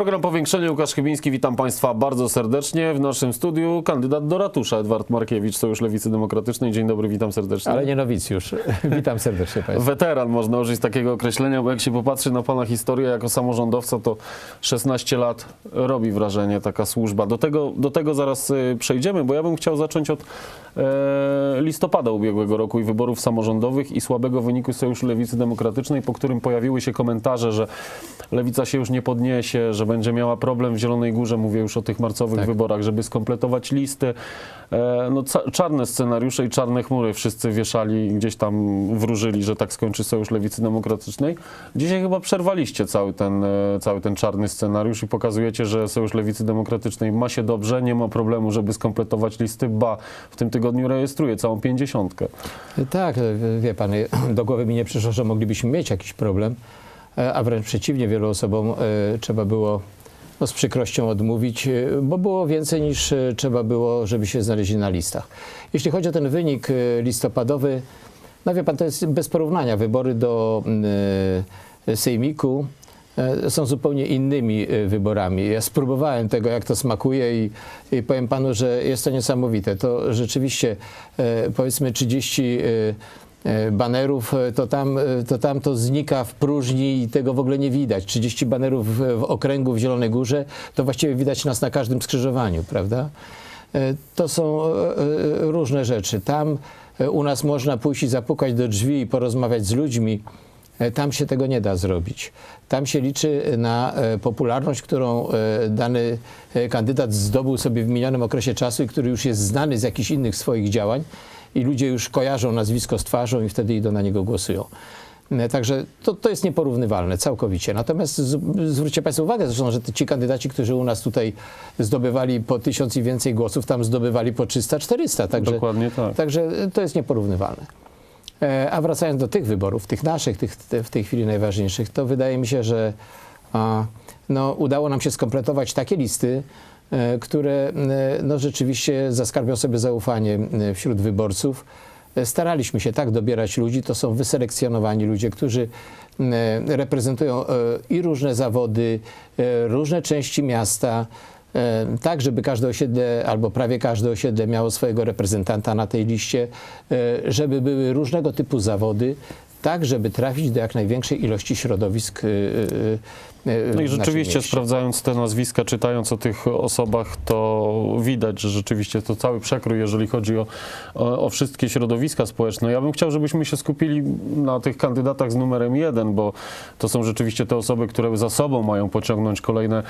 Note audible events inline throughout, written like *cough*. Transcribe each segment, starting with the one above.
Program Powiększenie, Łukasz Chybiński, witam Państwa bardzo serdecznie. W naszym studiu kandydat do ratusza, Edward Markiewicz, Sojusz Lewicy Demokratycznej. Dzień dobry, witam serdecznie. Ale nie nowicjusz. *laughs* Witam serdecznie Państwa. Weteran, można użyć takiego określenia, bo jak się popatrzy na Pana historię jako samorządowca, to 16 lat robi wrażenie taka służba. Do tego, do tego zaraz y, przejdziemy, bo ja bym chciał zacząć od e, listopada ubiegłego roku i wyborów samorządowych i słabego wyniku Sojuszu Lewicy Demokratycznej, po którym pojawiły się komentarze, że Lewica się już nie podniesie, że będzie miała problem w Zielonej Górze, mówię już o tych marcowych Tak. wyborach, żeby skompletować listy. E, no, czarne scenariusze i czarne chmury wszyscy wieszali, gdzieś tam wróżyli, że tak skończy Sojusz Lewicy Demokratycznej. Dzisiaj chyba przerwaliście cały ten, e, cały ten czarny scenariusz i pokazujecie, że Sojusz Lewicy Demokratycznej ma się dobrze, nie ma problemu, żeby skompletować listy, ba, w tym tygodniu rejestruje całą pięćdziesiątkę. Tak, wie Pan, do głowy mi nie przyszło, że moglibyśmy mieć jakiś problem, e, a wręcz przeciwnie, wielu osobom e, trzeba było no, z przykrością odmówić, e, bo było więcej niż e, trzeba było, żeby się znaleźli na listach. Jeśli chodzi o ten wynik e, listopadowy, no wie Pan, to jest bez porównania. Wybory do e, Sejmiku e, są zupełnie innymi e, wyborami. Ja spróbowałem tego, jak to smakuje i, i powiem panu, że jest to niesamowite. To rzeczywiście e, powiedzmy 30 e, e, banerów, e, to tam, e, to tam to znika w próżni i tego w ogóle nie widać. 30 banerów w, okręgu w Zielonej Górze, to właściwie widać nas na każdym skrzyżowaniu, prawda? E, To są e, e, różne rzeczy. Tam e, u nas można pójść i zapukać do drzwi i porozmawiać z ludźmi. E, Tam się tego nie da zrobić. Tam się liczy na e, popularność, którą e, dany e, kandydat zdobył sobie w minionym okresie czasu i który już jest znany z jakichś innych swoich działań i ludzie już kojarzą nazwisko z twarzą i wtedy idą na niego głosują. E, Także to, to jest nieporównywalne całkowicie. Natomiast z, zwróćcie Państwo uwagę zresztą, że ci kandydaci, którzy u nas tutaj zdobywali po tysiąc i więcej głosów, tam zdobywali po 300-400. Także, Dokładnie tak. Także to jest nieporównywalne. E, A wracając do tych wyborów, tych naszych, tych te, w tej chwili najważniejszych, to wydaje mi się, że a, no, udało nam się skompletować takie listy, e, które e, no, rzeczywiście zaskarbią sobie zaufanie e, wśród wyborców. E, Staraliśmy się tak dobierać ludzi, to są wyselekcjonowani ludzie, którzy e, reprezentują e, i różne zawody, e, różne części miasta, e, tak, żeby każde osiedle albo prawie każde osiedle miało swojego reprezentanta na tej liście, e, żeby były różnego typu zawody, tak, żeby trafić do jak największej ilości środowisk. e, e, e, No i w naszym rzeczywiście sprawdzając te nazwiska, czytając o tych osobach, to widać, że rzeczywiście to cały przekrój, jeżeli chodzi o, o, o wszystkie środowiska społeczne. Ja bym chciał, żebyśmy się skupili na tych kandydatach z numerem jeden, bo to są rzeczywiście te osoby, które za sobą mają pociągnąć kolejne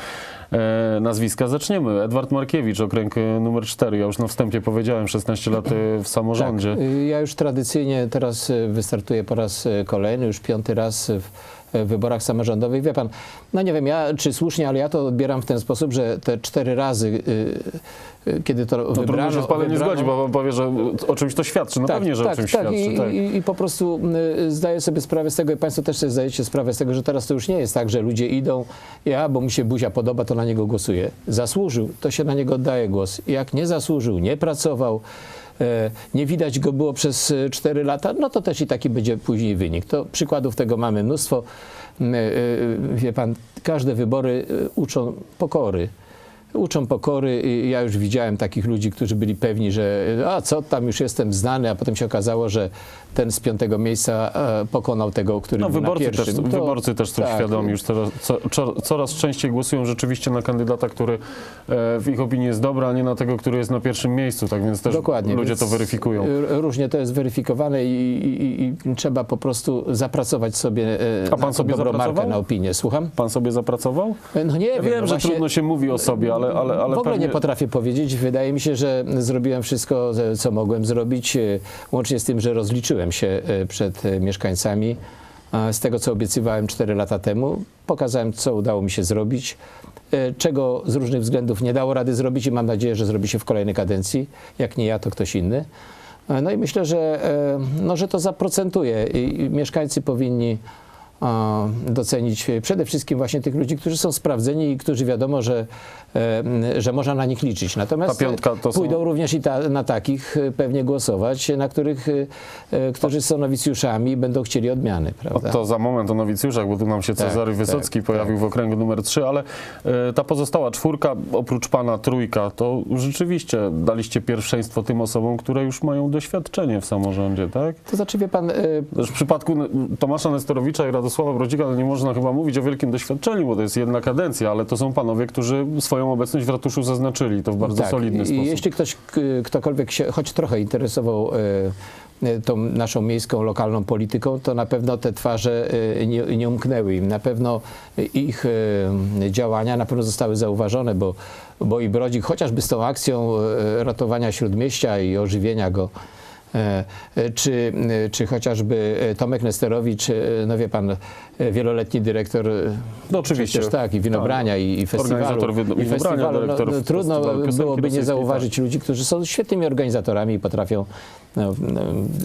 e, nazwiska. Zaczniemy. Edward Markiewicz, okręg numer 4. Ja już na wstępie powiedziałem, 16 lat e, w samorządzie. Tak, y, ja już tradycyjnie teraz y, wystartuję po raz y, kolejny, już piąty raz w wyborach samorządowych. Wie pan, no nie wiem, ja czy słusznie, ale ja to odbieram w ten sposób, że te cztery razy, y, y, kiedy to No trudno wybrano... się z panem nie wybrano- zgodzi, bo pan powie, że o czymś to świadczy. No pewnie, że o czymś tak. świadczy. I, tak. i, I po prostu zdaję sobie sprawę z tego, i Państwo też sobie zdajecie sprawę z tego, że teraz to już nie jest tak, że ludzie idą, ja, bo mi się buzia podoba, to na niego głosuję. Zasłużył, to się na niego oddaje głos. Jak nie zasłużył, nie pracował, nie widać go było przez e, 4 lata, no to też i taki będzie później wynik. To przykładów tego mamy mnóstwo. M, e, e, Wie pan, każde wybory e, uczą pokory. Uczą pokory i ja już widziałem takich ludzi, którzy byli pewni, że a co, tam już jestem znany, a potem się okazało, że ten z piątego miejsca e, pokonał tego, który No, był wyborcy, na też, pierwszym. To- wyborcy też są tak. świadomi, już coraz, co, co, coraz częściej głosują rzeczywiście na kandydata, który e, w ich opinii jest dobry, a nie na tego, który jest na pierwszym miejscu, tak więc też Dokładnie. ludzie to weryfikują. y, Różnie to jest weryfikowane i, i, i, trzeba po prostu zapracować sobie e, A pan na sobie dobrą markę na opinię. Słucham? Pan sobie zapracował? E, No nie Ja wiem. wiem, no że właśnie- trudno się mówi o sobie, ale, ale, ale w ogóle pewnie... nie potrafię powiedzieć. Wydaje mi się, że zrobiłem wszystko, co mogłem zrobić, e, łącznie z tym, że rozliczyłem się e, przed e, mieszkańcami z tego, co obiecywałem 4 lata temu. Pokazałem, co udało mi się zrobić, czego z różnych względów nie dało rady zrobić i mam nadzieję, że zrobi się w kolejnej kadencji. Jak nie ja, to ktoś inny. No i myślę, że, no, że to zaprocentuje i mieszkańcy powinni docenić przede wszystkim właśnie tych ludzi, którzy są sprawdzeni i którzy wiadomo, że, e, że można na nich liczyć. Natomiast piątka to są- pójdą również i ta, na takich e, pewnie głosować, na których, e, e, którzy są nowicjuszami i będą chcieli odmiany, prawda? To za moment o nowicjuszach, bo tu nam się Tak, Cezary Wysocki tak, pojawił w okręgu numer 3, ale e, ta pozostała czwórka, oprócz pana trójka, to rzeczywiście daliście pierwszeństwo tym osobom, które już mają doświadczenie w samorządzie, tak? To znaczy, wie pan, e, Też w przypadku Tomasza Nestorowicza i Radosława Brodzika to nie można chyba mówić o wielkim doświadczeniu, bo to jest jedna kadencja, ale to są panowie, którzy swoją obecność w ratuszu zaznaczyli to w bardzo solidny Tak, i sposób. Jeśli ktoś, ktokolwiek się choć trochę interesował e, e, tą naszą miejską, lokalną polityką, to na pewno te twarze e, nie, nie umknęły im. Na pewno ich działania na pewno zostały zauważone, bo, bo i Brodzik chociażby z tą akcją ratowania Śródmieścia i ożywienia go, czy, e, czy chociażby e, Tomek Nesterowicz, e, no wie pan, e, wieloletni dyrektor e, No oczywiście. Przecież tak, i winobrania, i, i festiwalu. Organizator wi- i festiwalu. No, no, trudno festiwalu byłoby nie rosyjskiej, zauważyć ludzi, którzy są świetnymi organizatorami i potrafią no, no,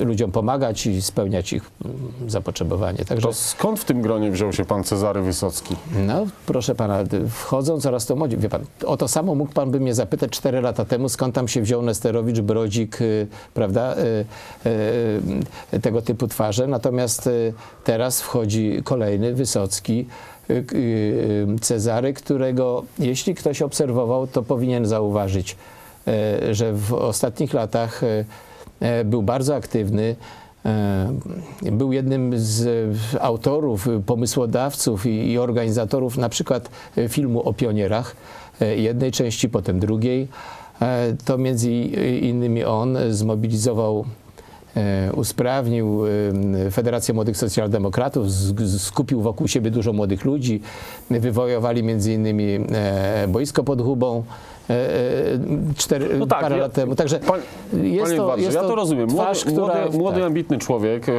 ludziom pomagać i spełniać ich mm, zapotrzebowanie. Także, To skąd w tym gronie wziął się pan Cezary Wysocki? no, proszę pana, wchodzą coraz to młodzi. Wie pan, o to samo mógł pan by mnie zapytać cztery lata temu, skąd tam się wziął Nesterowicz, Brodzik, y, prawda, y, tego typu twarze. Natomiast y, teraz wchodzi kolejny, Wysocki, Cezary, którego jeśli ktoś obserwował, to powinien zauważyć, że w ostatnich latach był bardzo aktywny. Był jednym z autorów, pomysłodawców i, organizatorów na przykład filmu o pionierach, jednej części, potem drugiej. E, To między innymi on zmobilizował e, usprawnił e, Federację Młodych Socjaldemokratów, skupił wokół siebie dużo młodych ludzi, wywojowali między innymi boisko pod Hubą cztery, No tak, parę ja- lat temu. Także Pan, jest panie to, jest ja to rozumiem. twarz, Młody, która... młody, młody tak. ambitny człowiek e,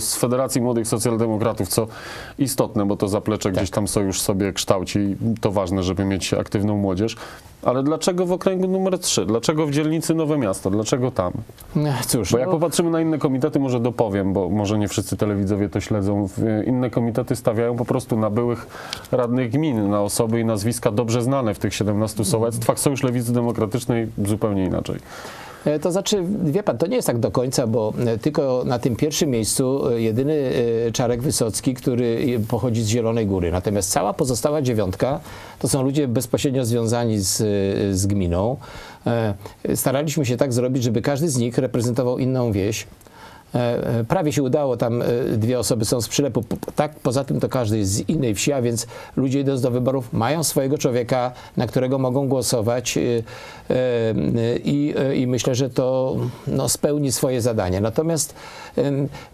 z Federacji Młodych Socjaldemokratów, co istotne, bo to zaplecze Tak. gdzieś tam sojusz sobie kształci i to ważne, żeby mieć aktywną młodzież. Ale dlaczego w okręgu numer 3? Dlaczego w dzielnicy Nowe Miasto? Dlaczego tam? Cóż, Bo jak no, popatrzymy na inne komitety, może dopowiem, bo może nie wszyscy telewidzowie to śledzą. Inne komitety stawiają po prostu na byłych radnych gmin, na osoby i nazwiska dobrze znane w tych 17 sołectwach. Sojusz Lewicy Demokratycznej zupełnie inaczej. E, To znaczy, wie pan, to nie jest tak do końca, bo e, tylko na tym pierwszym miejscu e, jedyny Czarek Wysocki, który pochodzi z Zielonej Góry. Natomiast cała pozostała dziewiątka to są ludzie bezpośrednio związani z, z gminą. Staraliśmy się tak zrobić, żeby każdy z nich reprezentował inną wieś. E, e, Prawie się udało, tam e, dwie osoby są z przylepu. Tak, poza tym to każdy jest z innej wsi, a więc ludzie idąc do wyborów mają swojego człowieka, na którego mogą głosować i, i myślę, że to no, spełni swoje zadanie. Natomiast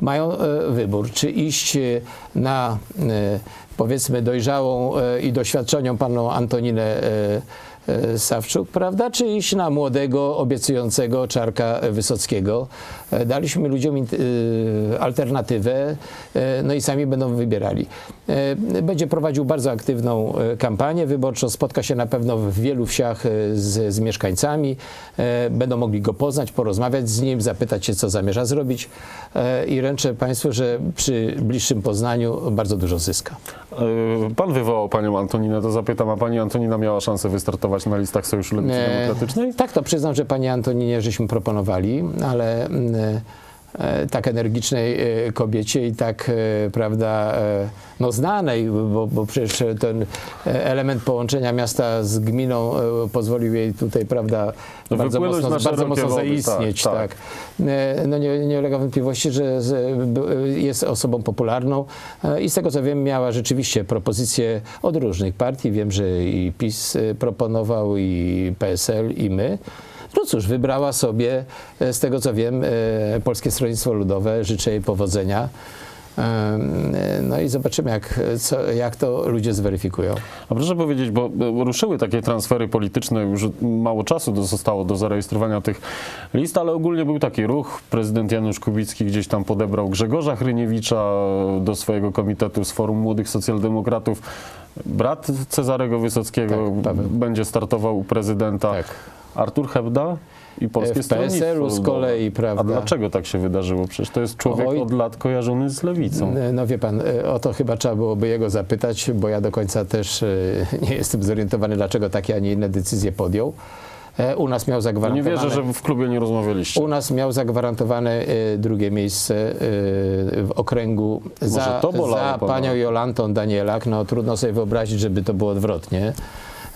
mają wybór, czy iść na powiedzmy dojrzałą i doświadczoną panią Antoninę Sawczuk, prawda? Czy iść na młodego, obiecującego Czarka Wysockiego. E, Daliśmy ludziom e, alternatywę, e, no i sami będą wybierali. E, Będzie prowadził bardzo aktywną e, kampanię wyborczą, spotka się na pewno w wielu wsiach e, z, z mieszkańcami, E, będą mogli go poznać, porozmawiać z nim, zapytać się, co zamierza zrobić E, i ręczę Państwu, że przy bliższym poznaniu bardzo dużo zyska. Pan wywołał panią Antoninę, to zapytam, a pani Antonina miała szansę wystartować na listach Sojuszu Lewicy E, Demokratycznej? Tak, to przyznam, że pani Antoninie żeśmy proponowali, ale mm, e, tak energicznej e, kobiecie i tak, e, prawda, e, no znanej, bo, bo przecież ten e, element połączenia miasta z gminą e, pozwolił jej tutaj, prawda, No, bardzo mocno, bardzo mocno zaistnieć. tak, Tak, tak. E, No nie, nie ulega wątpliwości, że jest osobą popularną e, i z tego co wiem miała rzeczywiście propozycje od różnych partii. Wiem, że i PiS e, proponował, i PSL, i my. No cóż, wybrała sobie, e, z tego co wiem, e, Polskie Stronnictwo Ludowe. Życzę jej powodzenia. E, No i zobaczymy, jak, co, jak to ludzie zweryfikują. A proszę powiedzieć, bo ruszyły takie transfery polityczne, już mało czasu zostało do zarejestrowania tych list, ale ogólnie był taki ruch. Prezydent Janusz Kubicki gdzieś tam podebrał Grzegorza Hryniewicza do swojego komitetu z Forum Młodych Socjaldemokratów. Brat Cezarego Wysockiego Tak, będzie startował u prezydenta. Tak. Artur Hebda i Polskie W PSL-u z kolei, A prawda. dlaczego tak się wydarzyło? Przecież to jest człowiek Oj. od lat kojarzony z lewicą. No wie pan, e, o to chyba trzeba byłoby jego zapytać, bo ja do końca też e, *laughs* nie jestem zorientowany, dlaczego takie, a nie inne decyzje podjął. E, U nas miał Nie zagwarantowane... wierzę, że w klubie nie rozmawialiście. U nas miał zagwarantowane e, drugie miejsce w okręgu za, bolało za panią Jolantą Danielak. No trudno sobie wyobrazić, żeby to było odwrotnie.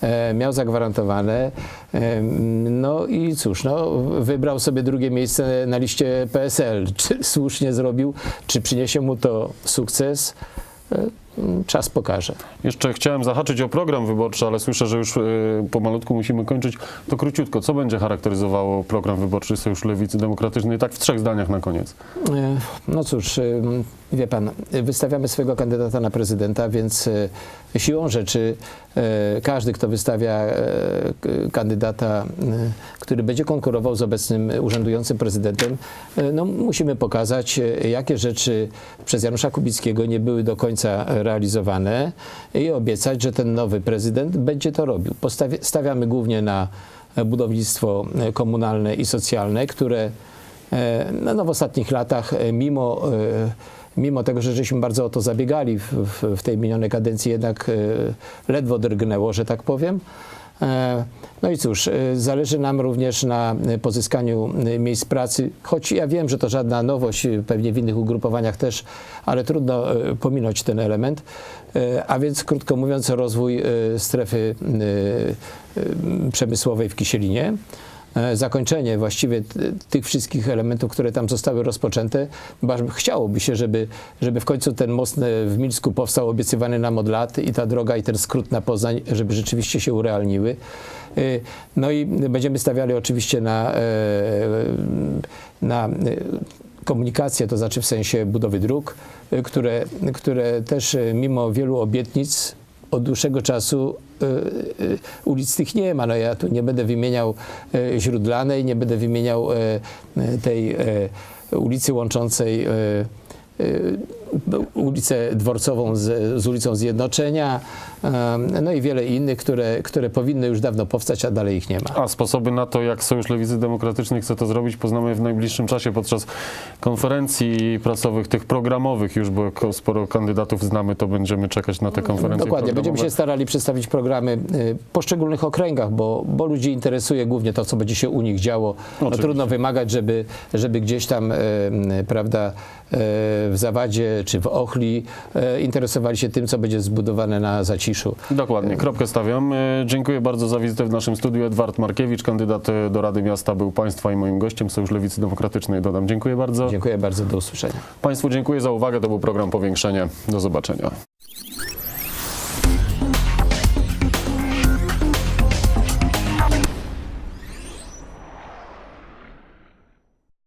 E, Miał zagwarantowane. E, No i cóż, no, wybrał sobie drugie miejsce na liście PSL. Czy słusznie zrobił, czy przyniesie mu to sukces? E, Czas pokaże. Jeszcze chciałem zahaczyć o program wyborczy, ale słyszę, że już y, pomalutku musimy kończyć. To króciutko, co będzie charakteryzowało program wyborczy Sojusz Lewicy Demokratycznej? Tak w trzech zdaniach na koniec. E, No cóż, e, wie pan, e, wystawiamy swojego kandydata na prezydenta, więc e, siłą rzeczy e, każdy, kto wystawia e, kandydata, e, który będzie konkurował z obecnym urzędującym prezydentem, e, no musimy pokazać, e, jakie rzeczy przez Janusza Kubickiego nie były do końca realizowane i obiecać, że ten nowy prezydent będzie to robił. Postawi- stawiamy głównie na budownictwo komunalne i socjalne, które E, No, no w ostatnich latach, e, mimo, e, mimo tego, że żeśmy bardzo o to zabiegali w, w, tej minionej kadencji, jednak ledwo drgnęło, że tak powiem. E, No i cóż, e, zależy nam również na e, pozyskaniu miejsc pracy, choć ja wiem, że to żadna nowość, pewnie w innych ugrupowaniach też, ale trudno pominąć ten element. A więc, krótko mówiąc, rozwój strefy przemysłowej w Kisielinie zakończenie właściwie tych wszystkich elementów, które tam zostały rozpoczęte. Ba- Chciałoby się, żeby, żeby w końcu ten most e, w Mińsku powstał obiecywany nam od lat i ta droga i ten skrót na Poznań, żeby rzeczywiście się urealniły. E, No i będziemy stawiali oczywiście na, e, na e, komunikację, to znaczy w sensie budowy dróg, e, które, które też e, mimo wielu obietnic od dłuższego czasu e, e, ulic tych nie ma. No ja tu nie będę wymieniał e, Źródlanej, nie będę wymieniał tej ulicy łączącej ulicę Dworcową z, z ulicą Zjednoczenia, e, no i wiele innych, które, które powinny już dawno powstać, a dalej ich nie ma. A sposoby na to, jak Sojusz Lewicy Demokratycznej chce to zrobić, poznamy w najbliższym czasie podczas konferencji prasowych, tych programowych już, bo jako sporo kandydatów znamy, to będziemy czekać na te konferencje Dokładnie, będziemy się starali przedstawić programy y, w poszczególnych okręgach, bo, bo ludzi interesuje głównie to, co będzie się u nich działo. No, trudno wymagać, żeby, żeby gdzieś tam, y, y, prawda, y, w Zawadzie czy w Ochli y, interesowali się tym, co będzie zbudowane na Zaciszu. Dokładnie, kropkę stawiam. E, Dziękuję bardzo za wizytę w naszym studiu. Edward Markiewicz, kandydat e, do Rady Miasta, był Państwa i moim gościem. Sojusz Lewicy Demokratycznej dodam. Dziękuję bardzo. Dziękuję bardzo, do usłyszenia. Państwu dziękuję za uwagę. To był program Powiększenie. Do zobaczenia.